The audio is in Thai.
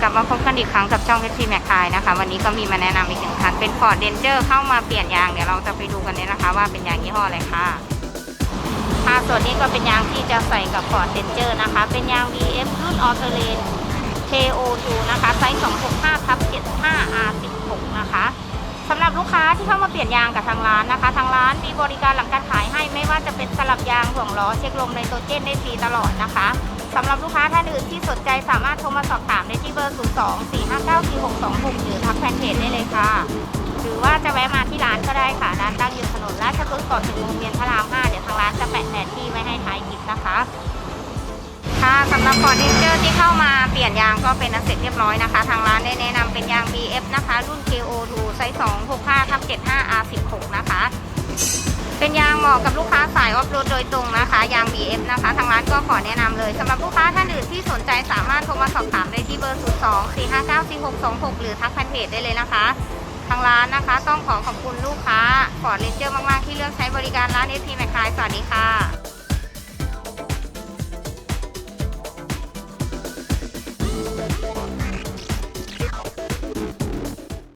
กลับมาพบกันอีกครั้งกับช่องเพชรทีแมคคายนะคะ วันนี้ก็มีมาแนะนำอีกหนึ่งคัน เป็นฟอร์ดเดนเจอร์เข้ามาเปลี่ยนยาง เดี๋ยวเราจะไปดูกันเลยนะคะว่าเป็นยางยี่ห้ออะไรค่ะค่ะส่วนนี้ก็เป็นยางที่จะใส่กับฟอร์ดเดนเจอร์นะคะ เป็นยาง VF รุ่นออเทเลน KO2 นะคะไซส์265ทับ75 R16 นะคะสำหรับลูกค้าที่เข้ามาเปลี่ยนยางกับทางร้านนะคะ ทางร้านมีบริการหลังการขายให้ไม่ว่าจะเป็นสลับยางห่วงล้อเช็คลมไนโตรเจนได้ฟรีตลอดนะคะ สำหรับลูกค้าท่านอื่นที่สนใจสามารถโทรมาสอบถามได้ที่เบอร์ 02 459 4626 หรือทักแฟนเพจได้เลยค่ะ หรือว่าจะแวะมาที่ร้านก็ได้ค่ะ ร้านตั้งอยู่ถนนราชพฤกษ์ก่อนถึงวงเวียนพระราม 5 เดี๋ยวทางร้านจะแปะแผนที่ไว้ให้ท้ายคลิปนะคะ ค่ะสำหรับฟอร์ดเรนเจอร์ที่เข้ามาเปลี่ยนยางก็เป็นอันเสร็จเรียบร้อยนะคะ ทางร้านได้แนะนำเป็นยาง BF นะคะ รุ่น KO2 ไซส์265ทับ75 R16 นะคะ เป็นยางเหมาะกับลูกค้าสายออฟโรดโดยตรงนะคะ ยาง BF นะคะ ทางร้านก็ขอแนะนำเลยสำหรับลูกค้าท่านอื่นที่สนใจสามารถโทรมาสอบถามได้ที่เบอร์ 02 459 4626 หรือทักแฟนเพจได้เลยนะคะ ทางร้านนะคะ ต้องขอขอบคุณลูกค้าฟอร์ดเรนเจอร์มาก ๆ ที่เลือกใช้บริการร้าน FP แมคคายสวัสดีค่ะ